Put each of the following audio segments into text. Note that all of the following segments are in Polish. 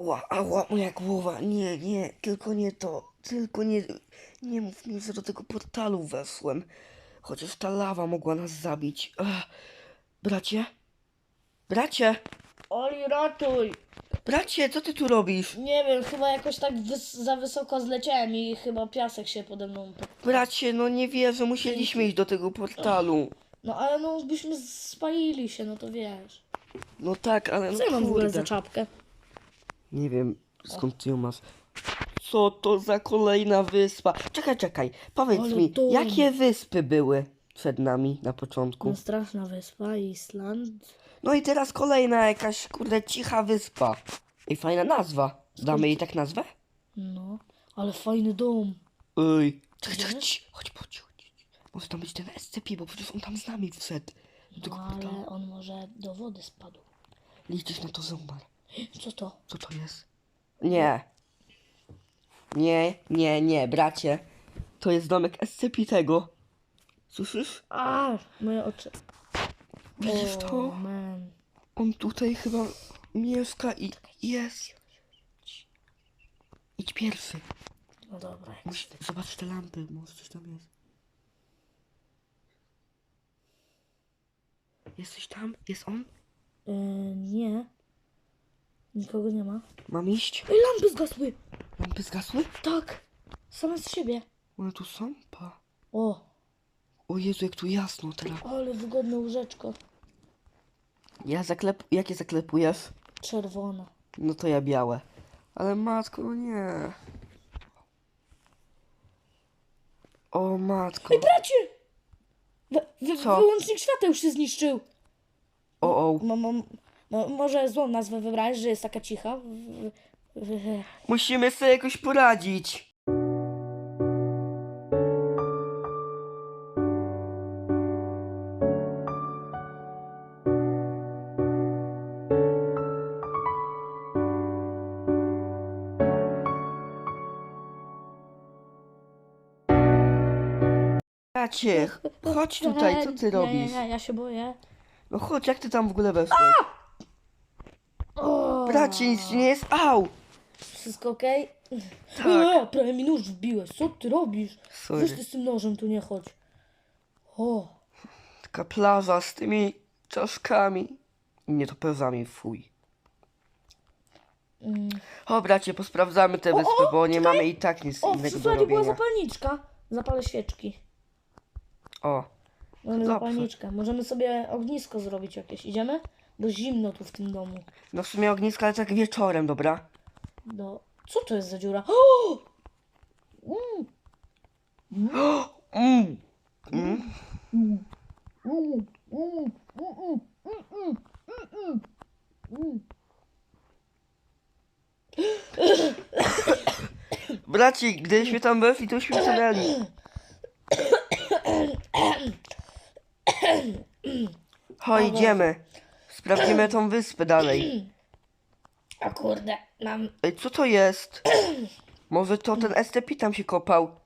Ała, ała, moja głowa. Nie, nie, tylko nie to. Tylko nie, nie mów mi, że do tego portalu weszłem. Chociaż ta lawa mogła nas zabić. Ach. Bracie? Bracie? Oli, ratuj! Bracie, co ty tu robisz? Nie wiem, chyba jakoś tak wys- za wysoko zleciałem i chyba piasek się pode mną... Bracie, no nie wierzę, musieliśmy iść do tego portalu. No ale no byśmy spalili się, no to wiesz. No tak, ale no Co ja mam w ogóle kurde. za czapkę? Nie wiem, skąd ty ją masz. Co to za kolejna wyspa? Czekaj, czekaj, powiedz Ale mi, dom. jakie wyspy były przed nami na początku? No straszna wyspa, Island. No i teraz kolejna jakaś, kurde, cicha wyspa. I fajna nazwa. Damy jej tak nazwę? No, ale fajny dom. Ej, czekaj, czekaj, cii, chodź, chodź, chodź. Może tam być ten SCP, bo przecież on tam z nami wszedł. Do tego No, ale on może do wody spadł. Liczysz na to, że umarł. Co to? Co to jest? Nie. Nie, nie, nie, bracie. To jest domek SCP tego. Słyszysz? A, moje oczy. Widzisz O, to? man. On tutaj chyba mieszka i jest. Idź pierwszy. No dobra. Musisz zobaczyć te lampy, może coś tam jest. Jesteś tam? Jest on? Yy, nie. Nikogo nie ma. Mam iść? Ej, lampy zgasły! Lampy zgasły? Tak! Same z siebie. One tu są? Pa. O, O Jezu, jak tu jasno teraz. ale wygodne łóżeczko. Ja zaklep... Jakie zaklepujesz? Czerwone. No to ja białe. Ale matko, no nie. O matko. Ej, bracie! Wy, wy, Co? wyłącznik świateł się zniszczył. O, o. Mo, mo, może złą nazwę wybrałeś, że jest taka cicha. Musimy sobie jakoś poradzić. Bracie, chodź tutaj, co ty robisz? Nie, nie, ja się boję. No chodź, jak ty tam w ogóle weszłeś? Bracie, nic nie jest? Au! Wszystko okej? Tak. O, prawie mi nóż wbiłeś. Co ty robisz? Sorry. Weź ty z tym nożem tu nie chodź. O, Taka plaża z tymi czaszkami i nietoperzami, fuj. mm. O bracie, posprawdzamy te wyspy, o, bo nie mamy i tak nic o w innego do szufladzie była robienia. zapalniczka. Zapalę świeczki. O, Mamy Dobrze. zapalniczkę. Możemy sobie ognisko zrobić jakieś. Idziemy? Bo zimno tu w tym domu. no w sumie ognisko, ale tak wieczorem, dobra? Do... Co to jest za dziura? O! Mm. Mm. Mm. Mm, mm, mm, mm, mm, mm, mm. Bracie, gdybyśmy tam weszli, to wtedy. Chodź, idziemy. Sprawdzimy tą wyspę dalej. A kurde, mam... Ej, co to jest? Może to ten STP tam się kopał?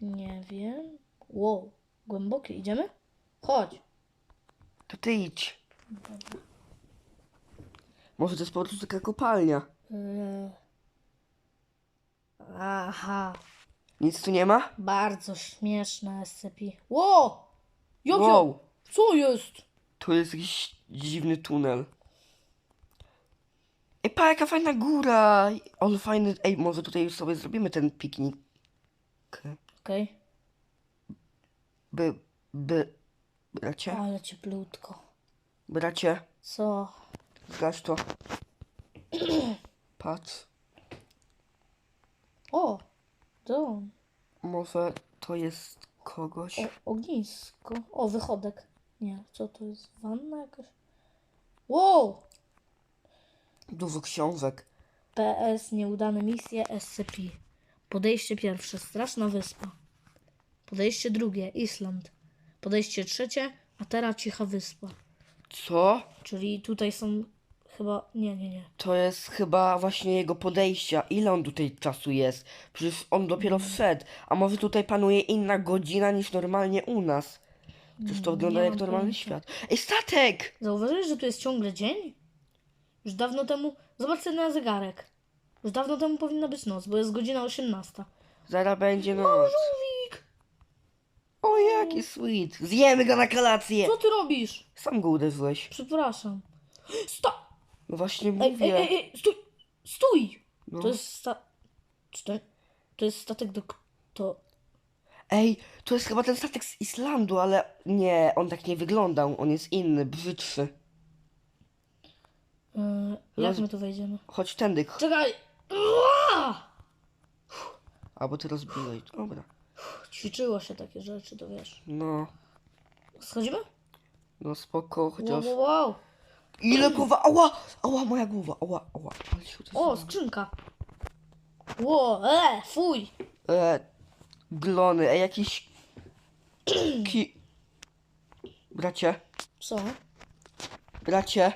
Nie wiem. Wow, głębokie. Idziemy? Chodź. To ty idź. Może to jest po prostu taka kopalnia. Eee. Aha, Nic tu nie ma? bardzo śmieszne SCP. Wow! Jakie? Wow, Co jest? To jest jakiś dziwny tunel. Ej, pa, jaka fajna góra! Ale fajny. Ej, może tutaj sobie zrobimy ten piknik. Okej, By. By. Bracie? ale cieplutko. Bracie, Co? zgaś to. Patrz. O, dom. Może to jest kogoś. O, ognisko. O, wychodek. Nie, co to jest? Wanna jakaś? Wow! Dużo książek. PS, nieudane misje, SCP. Podejście pierwsze, straszna wyspa. Podejście drugie, Island. Podejście trzecie, a teraz cicha wyspa. Co? Czyli tutaj są chyba... Nie, nie, nie. To jest chyba właśnie jego podejścia. Ile on tutaj czasu jest? Przecież on dopiero wszedł. A może tutaj panuje inna godzina niż normalnie u nas? Przecież to wygląda Nie jak mam normalny pojęcia. świat. Ej, statek! Zauważyłeś, że tu jest ciągle dzień? Już dawno temu. Zobacz sobie na zegarek. Już dawno temu powinna być noc, bo jest godzina 18. Zaraz będzie noc. Żółwik! O, jaki sweet. Zjemy go na kolację. Co ty robisz? Sam go uderzyłeś. Przepraszam. Sto! No właśnie Ej, ej, mówię. ej, ej, stój! Stój! No. To jest sta... Czy to, to jest statek do... To... Ej, to jest chyba ten statek z Islandu, ale nie, on tak nie wyglądał. On jest inny, brzydszy. Yy, jak Roz- my tu wejdziemy? Chodź tędy. Czekaj! Ua! Albo ty rozbiłeś. Dobra. Ćwiczyło się takie rzeczy, to wiesz. No, Schodzimy? no spoko, Wow, chociaż... wow, wow. Ile głowa? Ała! Ała, moja głowa, ała, ała. Ale się O, skrzynka. Ło, e, fuj. E, glony, ej, jakiś... Ki... Bracie, Co? bracie,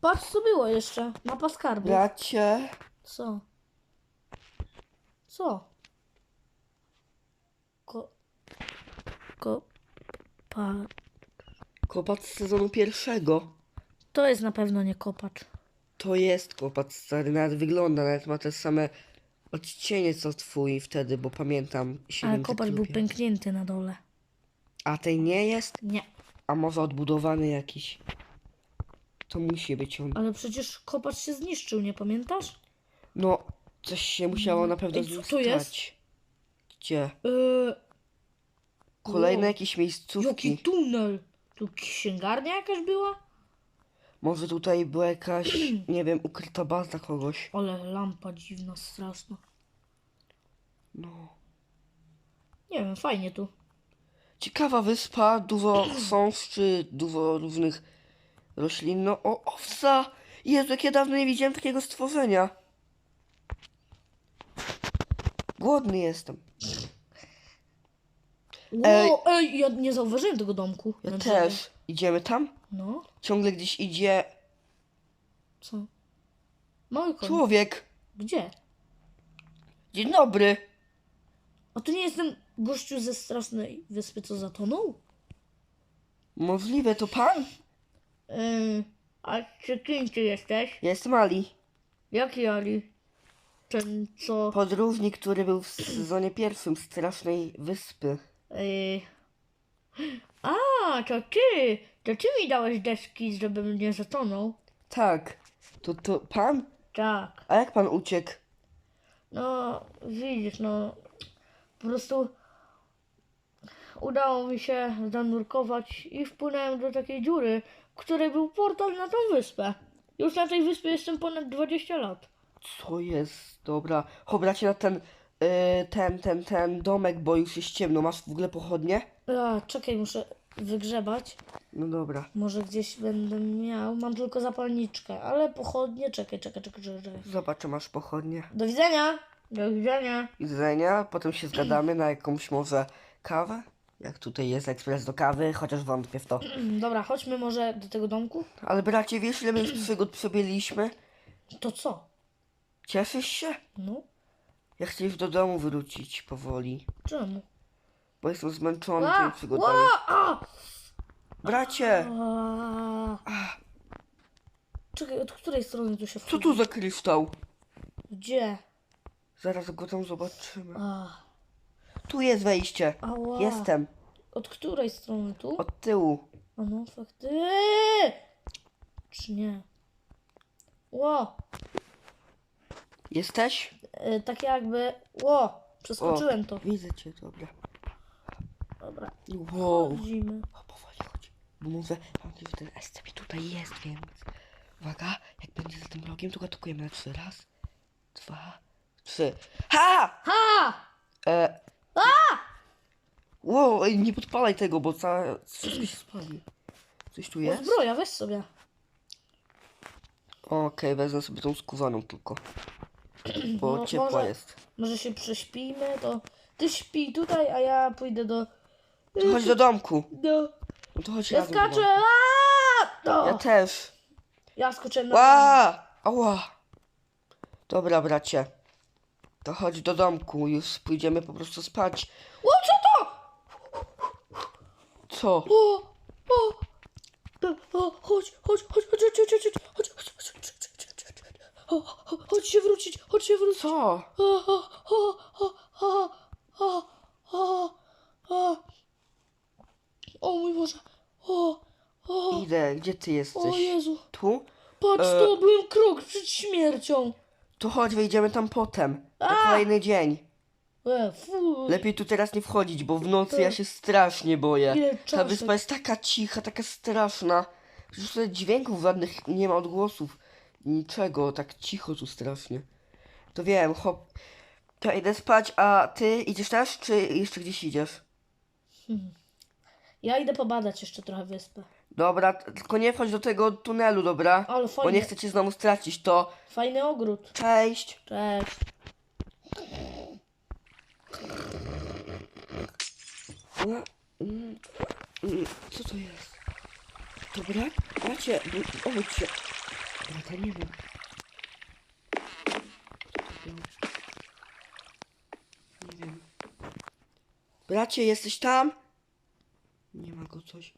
Patrz co było jeszcze. Mapa skarbu. bracie. Co? Co? Ko... Ko... Pa... Kopat z sezonu pierwszego. To jest na pewno nie kopacz. To jest kopat stary, nawet wygląda, nawet ma te same odcienie co twój wtedy, bo pamiętam. Ale 7 kopacz był pęknięty na dole. A ten nie jest? Nie. A może odbudowany jakiś? To musi być on. Ale przecież kopacz się zniszczył, nie pamiętasz? No, coś się musiało na pewno Ej, co to jest? stać. Gdzie? Yy, Kolejne Wow. jakieś jaki miejscówki. tunel? Tu księgarnia jakaś była? Może tutaj była jakaś, nie wiem, ukryta baza kogoś. Ale lampa dziwna, straszna. No. Nie wiem, fajnie tu. Ciekawa wyspa, dużo chrząszczy, dużo różnych roślin. No, o, owca! Jezu, jak ja dawno nie widziałem takiego stworzenia. Głodny jestem. Ej. Ło, ej, ja nie zauważyłem tego domku. Ja też. Idziemy tam? No, Ciągle gdzieś idzie co? Mały koń. człowiek. Gdzie? Dzień dobry. A to nie jest ten gościu ze strasznej wyspy, co zatonął? Możliwe, to pan? Yy, a czy kim ty jesteś? Ja jestem Ali. Jaki Ali? Ten, co... Podróżnik, który był w sezonie pierwszym Strasznej Wyspy. Yy... A, to ty! To ty mi dałeś deski, żebym nie zatonął? Tak. To, to pan? Tak. A jak pan uciekł? No, widzisz, no... Po prostu... Udało mi się zanurkować i wpłynąłem do takiej dziury, w której był portal na tą wyspę. Już na tej wyspie jestem ponad 20 lat. Co jest? Dobra. Chobracie na ten, yy, ten, ten, ten domek, bo już jest ciemno. Masz w ogóle pochodnie? A, czekaj, muszę wygrzebać. No dobra. Może gdzieś będę miał. Mam tylko zapalniczkę, ale pochodnie. Czekaj, czekaj, czekaj, czekaj. Zobacz, czy masz pochodnie. Do widzenia! Do widzenia! Jedzenia, potem się zgadamy na jakąś może kawę. Jak tutaj jest ekspres do kawy, chociaż wątpię w to. Dobra, chodźmy może do tego domku. Ale bracie, wiesz ile my już przygód przebyliśmy? To co? Cieszysz się? No, Ja chcę już do domu wrócić powoli, czemu? bo jestem zmęczony A, tymi przygodami. a, a, Bracie, a. Czekaj, od której strony tu się co wchodzi? tu za kryształ? Gdzie? Zaraz go tam zobaczymy. A, Tu jest wejście. ała. Jestem. Od której strony tu? Od tyłu. A no, fakty. Czy nie? Ło, Jesteś? y, tak jakby. Ło, przeskoczyłem to. Widzę cię, dobra. Dobra, Wow. chodzimy. O, powoli chodź. Bo mówię, mam że ten SCP tutaj jest, więc... Uwaga, jak będzie za tym rogiem, to go atakujemy na trzy. Raz, dwa, trzy. Ha! Ha! E... Wow, ej, nie podpalaj tego, bo całe... wszystko się spali. Coś tu jest? zbroja, weź sobie. Okej, wezmę sobie tą skórzaną tylko bo no, ciepło może, jest. Może się prześpimy, to ty śpi tutaj, a ja pójdę do... Chodź do domku. Do... No to chodź ja skaczę! Do. Ja też. Ja skoczyłem na... Ła! Ała! Dobra, bracie. To chodź do domku, już pójdziemy po prostu spać. O, co to? Co? O, o, o, chodź, chodź, chodź, chodź. Się wrócić, chodź się wrócić. Co? O, o, o, o, o, o, o, o. O mój Boże. O, o, Idę, gdzie ty o jesteś? Jezu. Tu? Patrz, E. to byłem krok przed śmiercią. To chodź, wejdziemy tam potem. Na A! kolejny dzień. E, fu. Lepiej tu teraz nie wchodzić, bo w nocy ja się strasznie boję. Ta czaszek. wyspa jest taka cicha, taka straszna. Przecież tutaj dźwięków żadnych nie ma odgłosów. Niczego, tak cicho tu strasznie. To wiem, hop. To idę spać, a ty idziesz też, czy jeszcze gdzieś idziesz? Ja idę pobadać jeszcze trochę wyspę. Dobra, tylko nie wchodź do tego tunelu, dobra? Ale Bo fajnie. nie chcę cię znowu stracić, to Fajny ogród. cześć. Cześć. Co to jest? Dobra, bracie, się. Brata nie ma. Nie wiem. Bracie, jesteś tam? Nie ma go coś.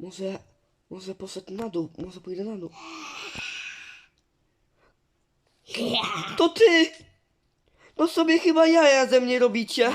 Może, może poszedł na dół, może pójdę na dół. To ty! No sobie chyba jaja ze mnie robicie.